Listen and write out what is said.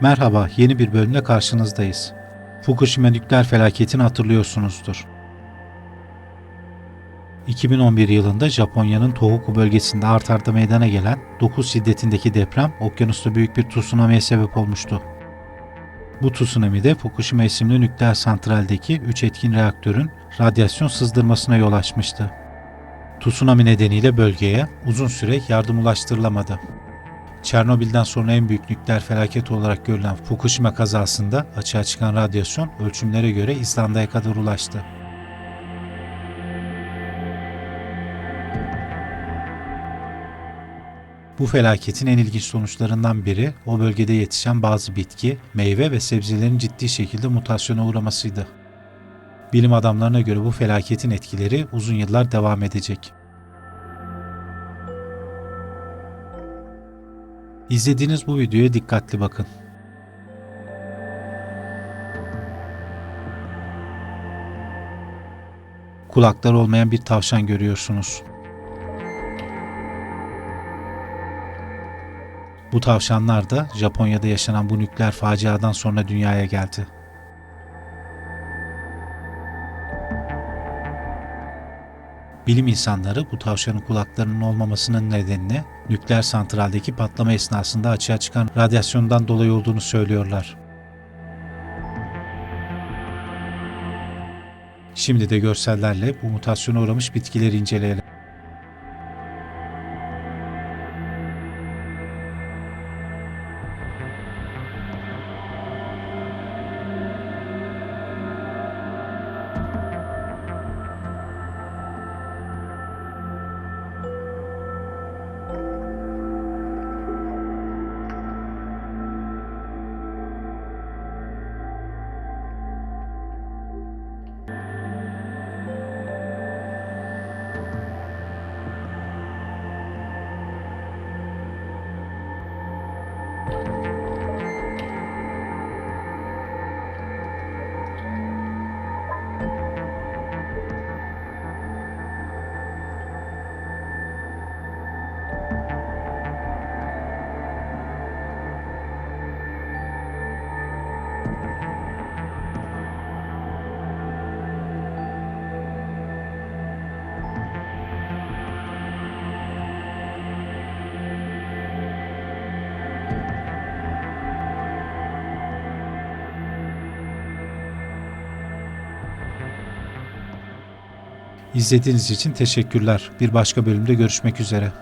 Merhaba, yeni bir bölümle karşınızdayız. Fukushima nükleer felaketini hatırlıyorsunuzdur. 2011 yılında Japonya'nın Tohoku bölgesinde art arda meydana gelen 9 şiddetindeki deprem okyanusta büyük bir tsunami'ye sebep olmuştu. Bu tsunami'de Fukushima isimli nükleer santraldeki 3 etkin reaktörün radyasyon sızdırmasına yol açmıştı. Tsunami nedeniyle bölgeye uzun süre yardım ulaştırılamadı. Çernobil'den sonra en büyük nükleer felaket olarak görülen Fukushima kazasında açığa çıkan radyasyon ölçümlere göre İzlanda'ya kadar ulaştı. Bu felaketin en ilginç sonuçlarından biri o bölgede yetişen bazı bitki, meyve ve sebzelerin ciddi şekilde mutasyona uğramasıydı. Bilim adamlarına göre bu felaketin etkileri uzun yıllar devam edecek. İzlediğiniz bu videoya dikkatli bakın. Kulakları olmayan bir tavşan görüyorsunuz. Bu tavşanlar da Japonya'da yaşanan bu nükleer faciadan sonra dünyaya geldi. Bilim insanları bu tavşanın kulaklarının olmamasının nedenini nükleer santraldeki patlama esnasında açığa çıkan radyasyondan dolayı olduğunu söylüyorlar. Şimdi de görsellerle bu mutasyona uğramış bitkileri inceleyelim. İzlediğiniz için teşekkürler. Bir başka bölümde görüşmek üzere.